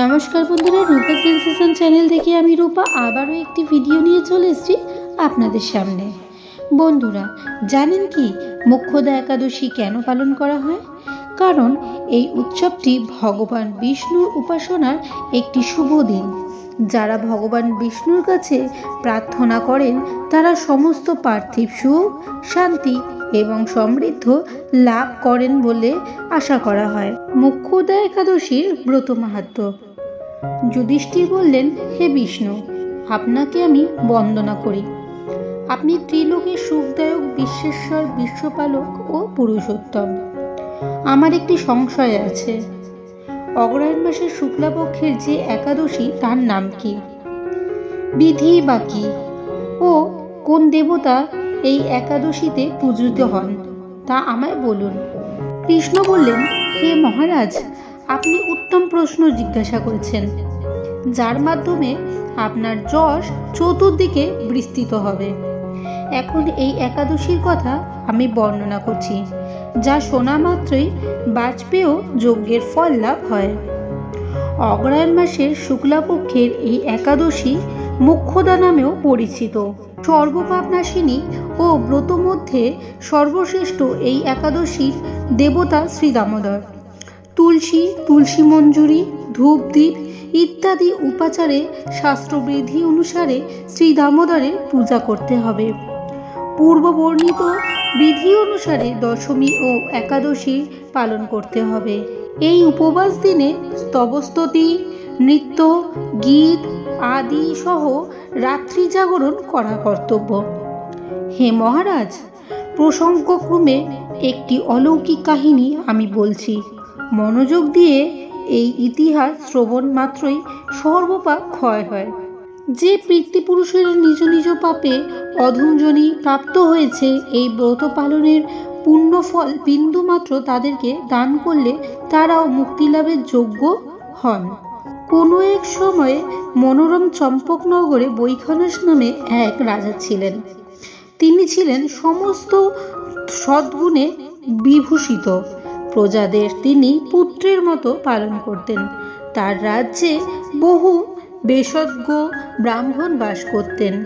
নমস্কার বন্ধুরা, রূপা sensation channel থেকে আমি রূপা আবারও একটি ভিডিও নিয়ে চলে এসেছি আপনাদের সামনে। বন্ধুরা, জানেন কি মুখ্যদা একাদশী কেন পালন করা হয়? কারণ এই উৎসবটি ভগবান বিষ্ণুর উপাসনার একটি শুভ দিন। যারা ভগবান বিষ্ণুর কাছে প্রার্থনা করেন, তারা সমস্ত পার্থিব সুখ, শান্তি এবং সমৃদ্ধ লাভ করেন বলে আশা করা হয়। মুখ্যদা একাদশীর ব্রত মাহাত্ম যুধিষ্ঠির বললেন, হে বিষ্ণু, আপনাকে আমি বন্দনা করি। আপনি ত্রিলোকের সুখদায়ক, বিশ্বেশ্বর, বিশ্বপালক ও পুরুষোত্তম। আমার একটি সংশয় আছে। অগ্রহায়ণ মাসের শুক্লাপক্ষের যে একাদশী, তার নাম কি? বিধি বা কি? ও কোন দেবতা এই একাদশীতে পূজিত হন, তা আমায় বলুন। কৃষ্ণ বললেন, হে মহারাজ আপনি উত্তম প্রশ্ন জিজ্ঞাসা করেছেন, যার মাধ্যমে আপনার যশ চতুর্দিকে বিস্তৃত হবে। এখন এই একাদশীর কথা আমি বর্ণনা করছি, যা শোনা মাত্রই বাজপেয় যজ্ঞের ফল লাভ হয়। অগ্রহায়ণ মাসের শুক্লাপক্ষের এই একাদশী মুখ্যদা নামেও পরিচিত। সর্বপাপনাশিনী ও ব্রত মধ্যে সর্বশ্রেষ্ঠ এই একাদশীর দেবতা শ্রী দামোদর। তুলসী তুলসী মঞ্জুরি, ধূপদীপ ইত্যাদি উপাচারে শাস্ত্রবিধি অনুসারে শ্রী দামোদরের পূজা করতে হবে। পূর্ব বর্ণিত বিধি অনুসারে দশমী ও একাদশী পালন করতে হবে। এই উপবাস দিনে স্তবস্তুতি, নৃত্য, গীত আদি সহ রাত্রি জাগরণ করা কর্তব্য। হে মহারাজ, প্রসঙ্গক্রমে একটি অলৌকিক কাহিনী আমি বলছি। মনোযোগ দিয়ে এই ইতিহাস শ্রবণ মাত্রই সর্বপাপ ক্ষয় হয়। যে পিতৃপুরুষেরা নিজ নিজ পাপে অধুঞ্জনী প্রাপ্ত হয়েছে, এই ব্রত পালনের পুণ্যফল বিন্দুমাত্র তাদেরকে দান করলে তারাও মুক্তিলাভের যোগ্য হন। কোনো এক সময়ে মনোরম চম্পকনগরে বৈখানস নামে এক রাজা ছিলেন। তিনি ছিলেন সমস্ত সদ্গুণে বিভূষিত। প্রজাদের তিনি পুত্রের মতো পালন করতেন। তার রাজ্যে বহু বেসজ্ঞ ব্রাহ্মণ বাস করতেন।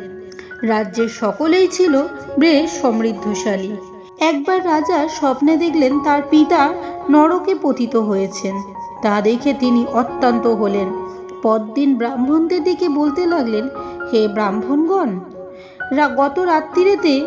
রাজ্যের সকলেই ছিল বেশ সমৃদ্ধশালী। একবার রাজা স্বপ্নে দেখলেন তার পিতা নরকে পতিত হয়েছেন। তা দেখে তিনি অত্যন্ত হলেন। পরদিন ব্রাহ্মণদের দিকে বলতে লাগলেন, হে ব্রাহ্মণগণ গত রাত্রিরেতে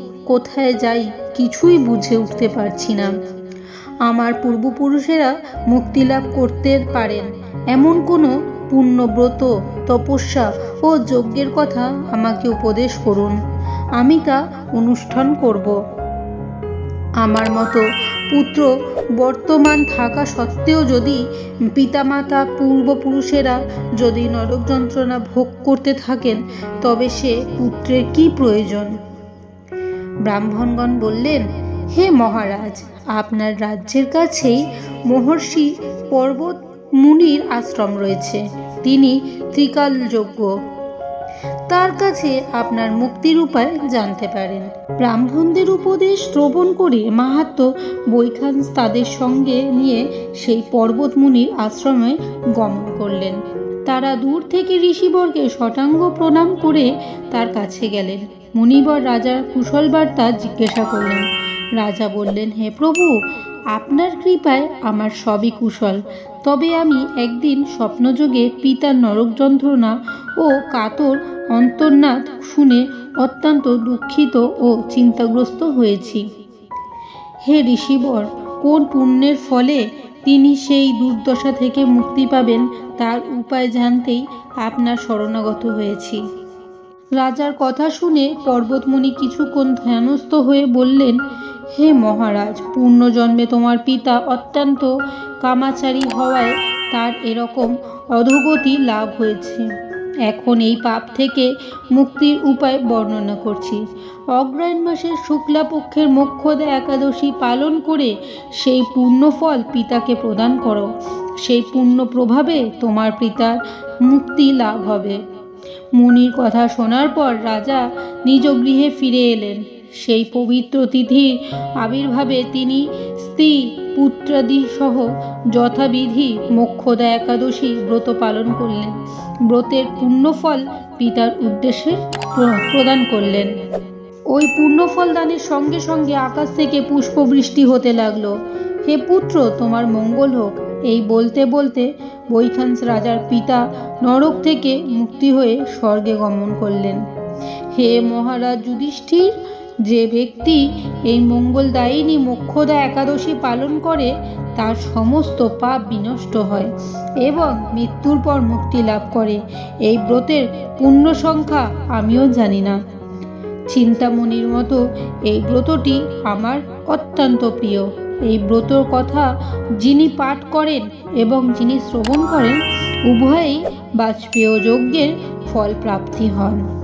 কোথায় যাই কিছুই বুঝে উঠতে পারছি না। আমার পূর্বপুরুষেরা মুক্তি লাভ করতে পারেন, এমন কোনো পুণ্যব্রত, তপস্যা ও যজ্ঞের কথা আমাকে উপদেশ করুন। আমি তা অনুষ্ঠান করব। আমার মতো পুত্র বর্তমান থাকা সত্ত্বেও যদি পিতামাতা পূর্বপুরুষেরা যদি নরক যন্ত্রণা ভোগ করতে থাকেন, তবে সে পুত্রের কি প্রয়োজন? ব্রাহ্মণগণ বললেন, হে মহারাজ, আপনার রাজ্যের কাছেই মহর্ষি পর্বত মুনির আশ্রম রয়েছে। তিনি ত্রিকালযোগ্য। তার কাছে আপনার মুক্তির উপায় জানতে পারেন। ব্রাহ্মণদের উপদেশ শ্রবণ করে মাহাত্ম বৈখান তাদের সঙ্গে নিয়ে সেই পর্বত মুনির আশ্রমে গমন করলেন। তারা দূর থেকে ঋষিবরকে শটাঙ্গ প্রণাম করে তার কাছে গেলেন। মুনিবর রাজার কুশল বার্তা জিজ্ঞাসা করলেন। রাজা বললেন, হে প্রভু, আপনার কৃপায় আমার সবই কুশল। তবে আমি একদিন স্বপ্নযোগে পিতার নরক যন্ত্রণা ও কাতর অন্তর্নাদ শুনে অত্যন্ত দুঃখিত ও চিন্তাগ্রস্ত হয়েছি। হে ঋষিবর, কোন পুণ্যের ফলে তিনি সেই দুর্দশা থেকে মুক্তি পাবেন তার উপায় জানতেই আপনার শরণাগত হয়েছি। রাজার কথা শুনে পর্বতমণি কিছুক্ষণ ধ্যানস্থ হয়ে বললেন, হে মহারাজ, পূর্ণজন্মে তোমার পিতা অত্যন্ত কামাচারী হওয়ায় তার এরকম অধোগতি লাভ হয়েছে। এখন এই পাপ থেকে মুক্তির উপায় বর্ণনা করছি। অগ্রায়ণ মাসের শুক্লাপক্ষের মোক্ষদা একাদশী পালন করে সেই পুণ্যফল পিতাকে প্রদান করো। সেই পুণ্য প্রভাবে তোমার পিতার মুক্তি লাভ হবে। মুনির কথা শোনার পর রাজা নিজ গৃহে ফিরে এলেন। সেই পবিত্র তিথির আবির্ভাবে তিনি স্ত্রী পুত্রাদি সহ যথাবিধি মোক্ষদা একাদশী ব্রত পালন করলেন। ব্রতের পুণ্যফল পিতার উদ্দেশ্যে প্রদান করলেন। ওই পুণ্যফল দানের সঙ্গে সঙ্গে আকাশ থেকে পুষ্পবৃষ্টি হতে লাগল। হে পুত্র, তোমার মঙ্গল হোক। এই বলতে বলতে বৈখানস রাজার পিতা নরক থেকে মুক্তি হয়ে স্বর্গে গমন করলেন। হে মহারাজ যুধিষ্ঠির, যে ব্যক্তি এই মঙ্গলদায়িনী মোক্ষদা একাদশী পালন করে, তার সমস্ত পাপ বিনষ্ট হয় এবং মৃত্যুর পর মুক্তি লাভ করে। এই ব্রতের পূর্ণ সংখ্যা আমিও জানি না। চিন্তামণির মতো এই ব্রতটি আমার অত্যন্ত প্রিয়। এই ব্রতর কথা যিনি পাঠ করেন এবং যিনি শ্রবণ করেন, উভয়েই বাজপেয় যজ্ঞের ফল প্রাপ্তি হন।